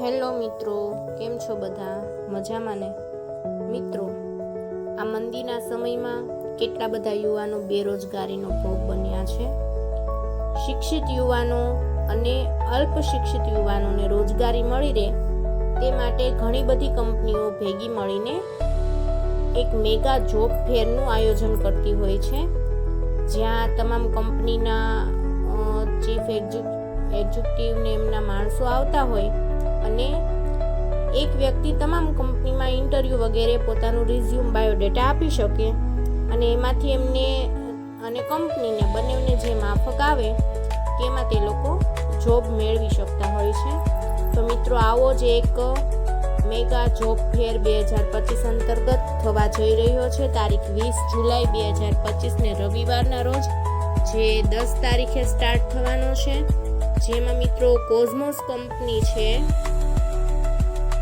Hello મિત્રો, કેમ છો બધા? મજામાં ને? મિત્રો, આ મંદીના સમયમાં કેટલા બધા યુવાનો બેરોજગારીનો ભોગ બન્યા છે? શિક્ષિત યુવાનો અને અલ્પ શિક્ષિત યુવાનોને રોજગારી મળી રહે, તે માટે ઘણી બધી કંપનીઓ ભેગી મળીને એક મેગા જોબ ફેરનું આયોજન કરતી હોય છે. જ્યાં તમામ કંપનીના ચીફ એક્ઝિક્યુટિવ ને એમના માણસો આવતા હોય અને એક વ્યક્તિ તમામ કંપનીમાં ઇન્ટરવ્યૂ વગેરે પોતાનું રિઝ્યુમ બાયોડેટા આપી શકે અને એમાંથી એમને અને કંપનીને બંનેને જે માફક આવે તેમાં તે લોકો જોબ મેળવી શકતા હોય છે. તો મિત્રો, આવો જ એક મેગા જોબ ફેર બે હજાર પચીસ અંતર્ગત થવા જઈ રહ્યો છે. તારીખ વીસ જુલાઈ બે હજાર પચીસને રવિવારના રોજ, જે દસ તારીખે સ્ટાર્ટ થવાનો છે. જેમાં મિત્રો કોઝમોસ કંપની છે.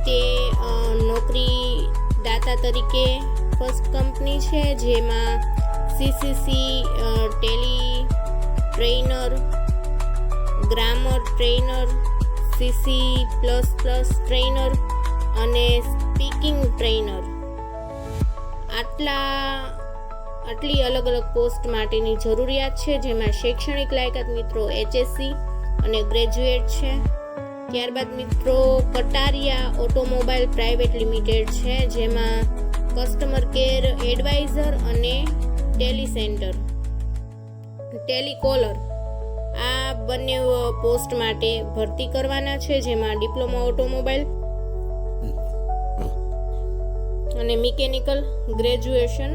તે નોકરી દાતા તરીકે ફર્સ્ટ કંપની છે, જેમાં CCC tally trainer grammar trainer CC plus plus trainer અને સ્પીકિંગ ટ્રેનર આટલા, આટલી અલગ અલગ પોસ્ટ માટેની જરૂરિયાત છે, જેમાં શૈક્ષણિક લાયકાત મિત્રો એચએસસી અને ગ્રેજ્યુએટ છે. ત્યારબાદ મિત્રો કટારિયા ઓટોમોબાઈલ પ્રાઇવેટ લિમિટેડ છે, જેમાં કસ્ટમર કેર એડવાઇઝર અને ટેલી સેન્ટર ટેલિકોલર. આ બંને પોસ્ટ માટે ભરતી કરવાના છે, જેમાં ડિપ્લોમા ઓટોમોબાઈલ અને મિકેનિકલ ગ્રેજ્યુએશન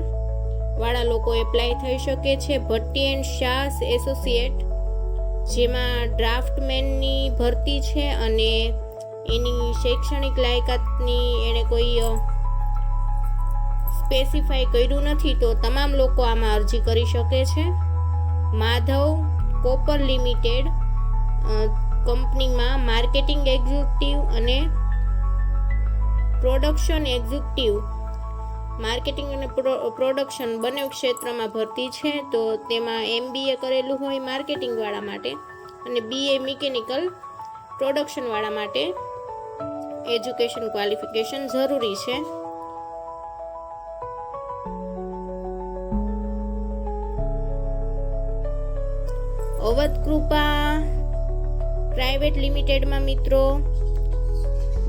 વાળા લોકો એપ્લાય થઈ શકે છે. ભટ્ટી એન્ડ શાસ એસોસિએટ જેમાં ડ્રાફ્ટમેનની ભરતી છે અને એની શૈક્ષણિક લાયકાતની એણે કોઈ સ્પેસિફાઈ કર્યું નથી તો તમામ લોકો આમાં અરજી કરી શકે છે. માધવ કોપર લિમિટેડ કંપનીમાં માર્કેટિંગ એક્ઝિક્યુટિવ અને પ્રોડક્શન એક્ઝિક્યુટિવ માર્કેટિંગ અને પ્રોડક્શન બંને ક્ષેત્રમાં ભરતી છે, તો તેમાં એમબીએ કરેલું હોય માર્કેટિંગવાળા માટે અને બીએ મિકેનિકલ પ્રોડક્શનવાળા માટે એજ્યુકેશન ક્વોલિફિકેશન જરૂરી છે. અવધ કૃપા પ્રાઇવેટ લિમિટેડમાં મિત્રો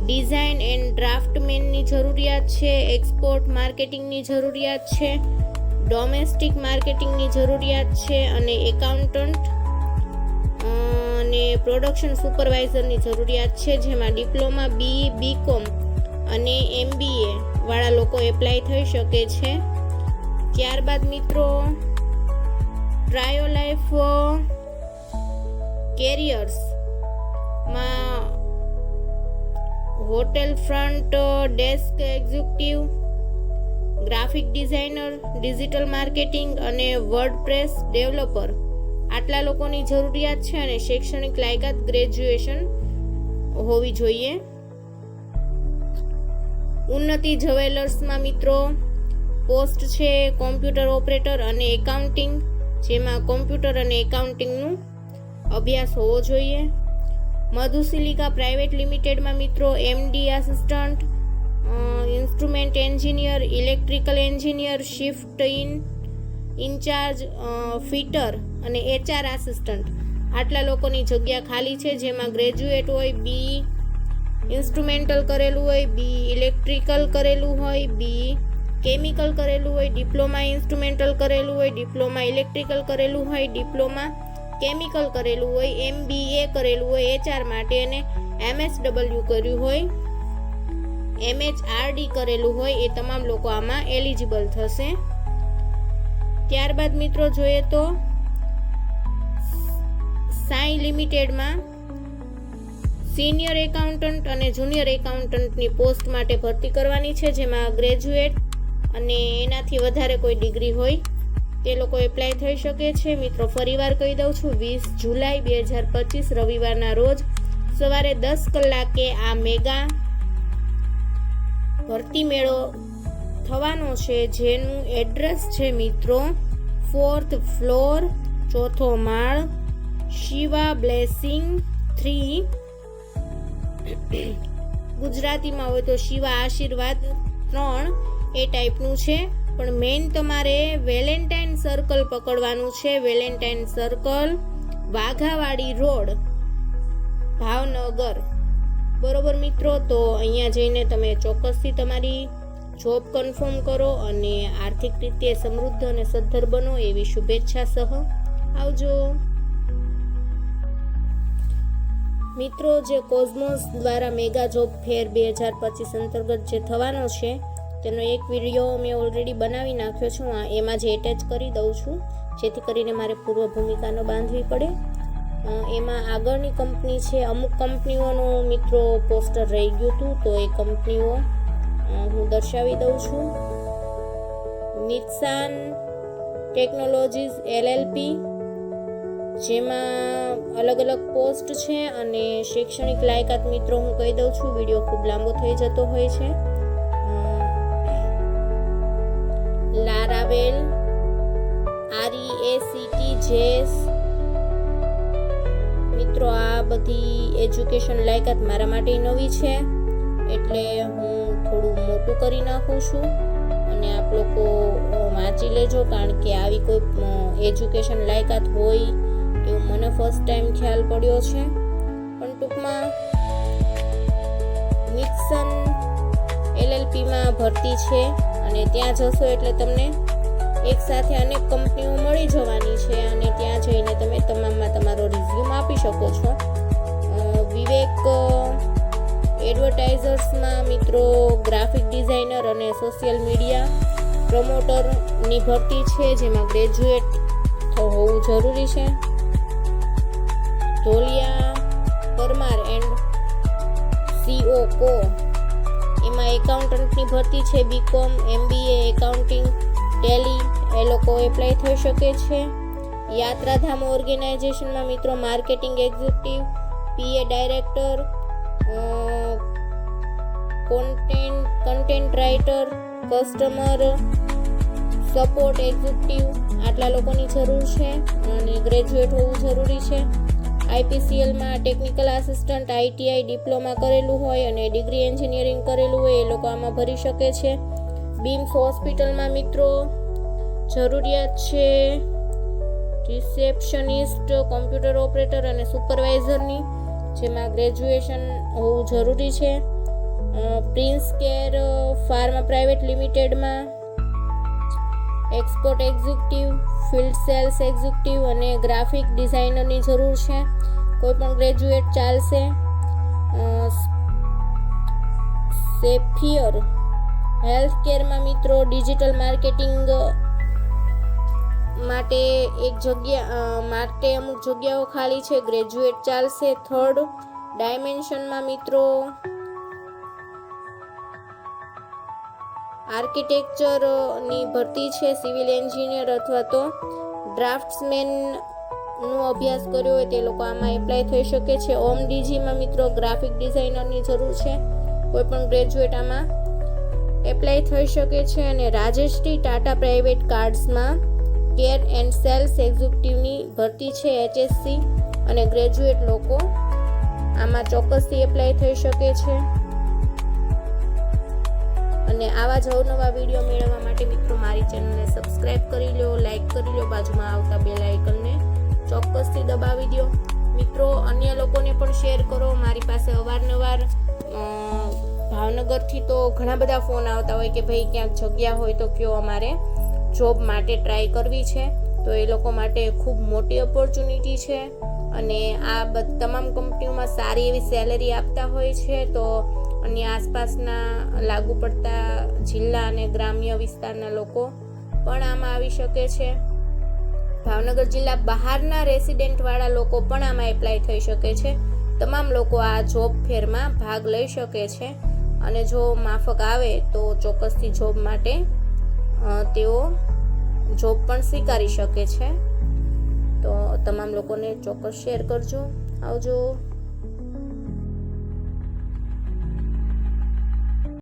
ડિઝાઇન એન્ડ ડ્રાફ્ટમેનની જરૂરિયાત છે, એક્સપોર્ટ માર્કેટિંગની જરૂરિયાત છે, ડોમેસ્ટિક માર્કેટિંગની જરૂરિયાત છે અને એકાઉન્ટન્ટ અને પ્રોડક્શન સુપરવાઇઝરની જરૂરિયાત છે, જેમાં ડિપ્લોમા બી બીકોમ અને એમબીએ વાળા લોકો એપ્લાય થઈ શકે છે. ત્યારબાદ મિત્રો trio life કેરિયર્સમાં hotel front desk executive, graphic designer, digital marketing અને વર્ડપ્રેસ ડેવલપર. આટલા લોકોની જરૂરિયાત છે અને શૈક્ષણિક લાયકાત ગ્રેજ્યુએશન હોવી જોઈએ. ઉન્નતિ જ્વેલર્સમાં મિત્રો, પોસ્ટ છે કોમ્પ્યુટર ઓપરેટર અને એકાઉન્ટિંગ, જેમાં કોમ્પ્યુટર અને એકાઉન્ટિંગનું અભ્યાસ હોવો જોઈએ. મધુસિલિકા પ્રાઇવેટ લિમિટેડમાં મિત્રો MD assistant instrument engineer electrical engineer shift in incharge fitter અને એચઆર આસિસ્ટન્ટ આટલા લોકોની જગ્યા ખાલી છે, જેમાં ગ્રેજ્યુએટ હોય બી ઇન્સ્ટ્રુમેન્ટલ કરેલું હોય બી ઇલેક્ટ્રિકલ કરેલું હોય બી કેમિકલ કરેલું હોય ડિપ્લોમા ઇન્સ્ટ્રુમેન્ટલ કરેલું હોય ડિપ્લોમા ઇલેક્ટ્રિકલ કરેલું હોય ડિપ્લોમા કેમિકલ કરેલું હોય, એમબીએ કરેલું હોય, એચઆર માટે અને એમએસડબલ્યુ કર્યું હોય, એમએચઆરડી કરેલું હોય, એ તમામ લોકો આમાં એલિજિબલ થશે. ત્યારબાદ મિત્રો જોઈએ તો, સાઈ લિમિટેડમાં સિનિયર એકાઉન્ટન્ટ અને જુનિયર એકાઉન્ટન્ટની પોસ્ટ માટે ભરતી કરવાની છે, જેમાં ગ્રેજ્યુએટ અને એનાથી વધારે કોઈ ડિગ્રી હોય. તે લોકો એપ્લાય થઈ શકે છે. મિત્રો, ફરીવાર કહી દઉં છું, વીસ જુલાઈ બે હજાર પચીસ રવિવારના રોજ સવારે દસ કલાકે આ મેગા ભરતી મેળો થવાનો છે, જેનું એડ્રેસ છે મિત્રો ફોર્થ ફ્લોર ચોથો માળ, શિવા બ્લેસિંગ થ્રી. ગુજરાતીમાં હોય તો શિવા આશીર્વાદ ત્રણ એ ટાઈપનું છે. પણ મેઇન તમારે વેલેન્ટાઇન સર્કલ પકડવાનું છે. Valentine circle Waghawadi road, Bhavnagar. બરોબર મિત્રો, તો અહીંયા જઈને તમે ચોક્કસથી તમારી જોબ કન્ફર્મ કરો અને આર્થિક રીતે સમૃદ્ધ અને સદ્ધર બનો એવી શુભેચ્છા સહ. આવજો. મિત્રો, જે કોઝમોસ દ્વારા મેગા જોબ ફેર બે હજાર પચીસ અંતર્ગત જે થવાનો છે તેનો એક વીડિયો મેં ઓલરેડી બનાવી નાખ્યો છું. એમાં જે એટેચ કરી દઉં છું. જેથી કરીને મારે પૂર્વ ભૂમિકા ન બાંધવી પડે. એમાં આગળની કંપની છે, અમુક કંપનીઓનું મિત્રો પોસ્ટર રહી ગયું હતું, તો એ કંપનીઓ હું દર્શાવી દઉં છું. નિત્સાન ટેકનોલોજીસ એલએલપી જેમાં અલગ અલગ પોસ્ટ છે અને શૈક્ષણિક લાયકાત મિત્રો હું કહી દઉં છું. વીડિયો ખૂબ લાંબો થઈ જતો હોય છે. લારાવેલ આરઈએસીટી જેસ મિત્રો, આ બધી એજ્યુકેશન લાયકાત મારા માટે નવી છે, એટલે હું થોડું મોટું કરી નાખું છું અને આપ લોકો વાંચી લેજો, કારણ કે આવી કોઈ એજ્યુકેશન લાયકાત હોય એવું મને ફર્સ્ટ ટાઈમ ખ્યાલ પડ્યો છે. પણ ટૂંકમાં મિક્સન એલએલપીમાં ભરતી છે અને ત્યાં જશો એટલે તમને એક સાથે અનેક કંપનીઓ મળી જવાની છે અને ત્યાં જઈને તમે તમામમાં તમારો રિઝ્યુમ આપી શકો છો. વિવેક એડવર્ટાઇઝર્સમાં મિત્રો, ગ્રાફિક ડિઝાઇનર અને સોશિયલ મીડિયા પ્રમોટરની ભરતી છે, જેમાં ગ્રેજ્યુએટ હોવું જરૂરી છે. ધોલિયા પરમાર એન્ડ સીઓ કો, એમાં એકાઉન્ટન્ટની ભરતી છે બીકોમ એમબીએ એકાઉન્ટિંગ ટેલી એ લોકો એપ્લાય થઈ શકે છે. યાત્રાધામ ઓર્ગેનાઇઝેશનમાં મિત્રો marketing executive, PA director content content writer customer support executive આટલા લોકોની જરૂર છે અને ગ્રેજ્યુએટ હોવું જરૂરી છે. આઈપીસીએલમાં ટેકનિકલ આસિસ્ટન્ટ આઈટીઆઈ ડિપ્લોમા કરેલું હોય અને ડિગ્રી એન્જિનિયરિંગ કરેલું હોય એ લોકો આમાં ભરી શકે છે. બીમ્સ હોસ્પિટલમાં મિત્રો જરૂરિયાત છે રિસેપ્શનિસ્ટ, કોમ્પ્યુટર ઓપરેટર અને સુપરવાઇઝરની, જેમાં ગ્રેજ્યુએશન હોવું જરૂરી છે. Prince care pharma private લિમિટેડમાં, export executive, field sales executive અને ગ્રાફિક ડિઝાઇનરની જરૂર છે. કોઈ પણ ગ્રેજ્યુએટ ચાલશે. સેફિયર હેલ્થ કેરમાં મિત્રો ડિજિટલ માર્કેટિંગ માટે એક જગ્યા માટે અમુક જગ્યાઓ ખાલી છે. ગ્રેજ્યુએટ ચાલશે થર્ડ ડાયમેન્શનમાં મિત્રો. આર્કિટેક્ચરની ભરતી છે સિવિલ એન્જિનિયર અથવા તો ડ્રાફ્ટ્સમેનનો અભ્યાસ કર્યો હોય તે લોકો આમાં એપ્લાય થઈ શકે છે. ઓમ ડીજીમાં મિત્રો ગ્રાફિક ડિઝાઇનરની જરૂર છે. કોઈ પણ ગ્રેજ્યુએટ આમાં એપ્લાય થઈ શકે છે અને રાજેશ્રી ટાટા પ્રાઇવેટ કાર્ડ્સમાં કેર એન્ડ સેલ્સ એક્ઝિક્યુટિવની ભરતી છે એચએસસી અને ગ્રેજ્યુએટ લોકો. આમાં ચોક્કસથી એપ્લાય થઈ શકે છે. અને આવા જ અવનવા વીડિયો મેળવવા માટે મિત્રો મારી ચેનલને સબસ્ક્રાઇબ કરી લો, લાઇક કરી લો, બાજુમાં આવતા બેલ આઇકનને ચોક્કસથી દબાવી દો. મિત્રો, અન્ય લોકોને પણ શેર કરો. મારી પાસે અવારનવાર ભાવનગરથી તો ઘણા બધા ફોન આવતા હોય કે ભાઈ ક્યાંક જગ્યા હોય તો કયો અમારે જોબ માટે ટ્રાય કરવી છે. તો એ લોકો માટે ખૂબ મોટી ઓપોર્ચ્યુનિટી છે. અને આ તમામ કંપનીઓમાં સારી એવી સેલેરી આપતા હોય છે. તો અન્ય આસપાસના લાગુ પડતા જિલ્લા અને ગ્રામ્ય વિસ્તારના લોકો પણ આમાં આવી શકે છે. ભાવનગર જિલ્લા બહારના રેસિડેન્ટવાળા લોકો પણ આમાં એપ્લાય થઈ શકે છે. તમામ લોકો આ જોબ ફેરમાં ભાગ લઈ શકે છે. અને જો માફક આવે તો ચોક્કસથી જોબ માટે તેઓ જોબ પણ સ્વીકારી શકે છે. તો તમામ લોકોને ચોક્કસ શેર કરજો. આવજો.